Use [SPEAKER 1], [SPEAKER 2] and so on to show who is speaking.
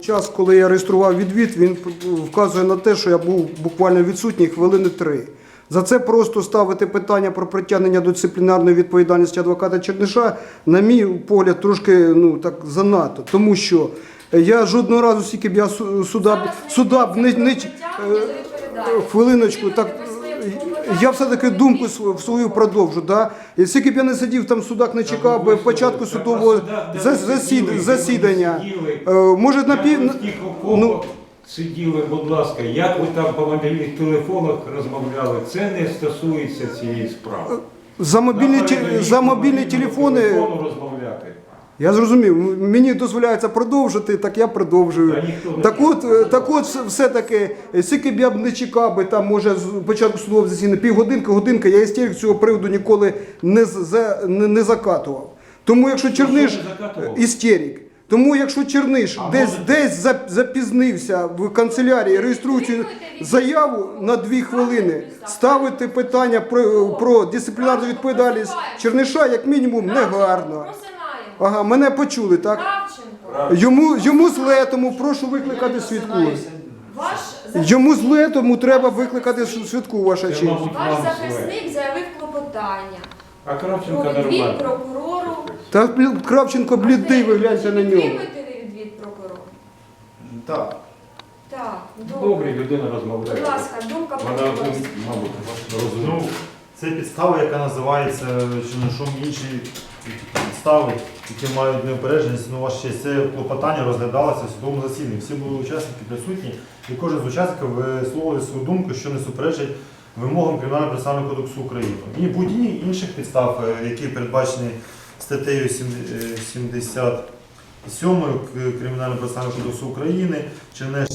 [SPEAKER 1] Час, коли я реєстрував відвід, він вказує на те, що я був буквально відсутній хвилини три. За це просто ставити питання про притягнення до дисциплінарної відповідальності адвоката Черниша, на мій погляд, трошки ну так занадто. Тому що я жодного разу, скільки б я суда, суда б не, не, е, хвилиночку, так я все-таки думку св- свою продовжу. Да? І скільки б я не сидів там в судах, не чекав би початку судового зас- засід- засідання. Е, Може на пів... Ну,
[SPEAKER 2] сиділи, будь ласка, як ви там по мобільних телефонах розмовляли, це не стосується цієї справи.
[SPEAKER 1] за мобільні, те- за мобільні телефони,
[SPEAKER 2] розмовляти.
[SPEAKER 1] Я зрозумів, мені дозволяється продовжити, так я продовжую.
[SPEAKER 2] Та
[SPEAKER 1] Так от, так от все- все-таки, е, скільки б я б не чекав би, там, може, з початку судового засідання, півгодинки, годинка, я істерик з цього приводу ніколи не, з- за, не, не закатував. Тому якщо Черниш, істерик, тому якщо Черниш
[SPEAKER 2] А
[SPEAKER 1] десь,
[SPEAKER 2] може-
[SPEAKER 1] десь запізнився в канцелярії, реєструючи заяву на дві хвилини, ставити питання про, про дисциплінарну відповідальність Черниша, як мінімум, негарно. Ага, мене почули, так?
[SPEAKER 3] Кравченко.
[SPEAKER 1] Йому, йому зле, тому прошу викликати свідку.
[SPEAKER 3] Ваш, за-
[SPEAKER 1] Йому зле, тому треба викликати свідку, ваша честь.
[SPEAKER 3] ваш захисник заявив клопотання
[SPEAKER 2] А
[SPEAKER 3] про
[SPEAKER 2] Кравченко
[SPEAKER 3] відвід
[SPEAKER 2] нормально.
[SPEAKER 3] прокурору.
[SPEAKER 1] Та Кравченко блідий, ви гляньте на нього.
[SPEAKER 3] Підтримуєте ви відвід прокурору?
[SPEAKER 4] Так.
[SPEAKER 3] Так,
[SPEAKER 2] Добре,
[SPEAKER 3] добре.
[SPEAKER 2] людина розмовляє.
[SPEAKER 3] Будь ласка, думка
[SPEAKER 2] Вона,
[SPEAKER 3] прокурора.
[SPEAKER 2] мабуть,
[SPEAKER 4] Ну,
[SPEAKER 2] розуміє.
[SPEAKER 4] Це підстава, яка називається Чернишом інші підстави, які мають неупередженість. Ну, ваше це клопотання розглядалося в судовому засіданні. Всі були учасники присутні, і кожен з учасників висловлює свою думку, що не суперечить вимогам Кримінального процесуального кодексу України. І будь-які інших підстав, е, які передбачені статтею сім- е, 77 Кримінального процесуального кодексу України, Чернеш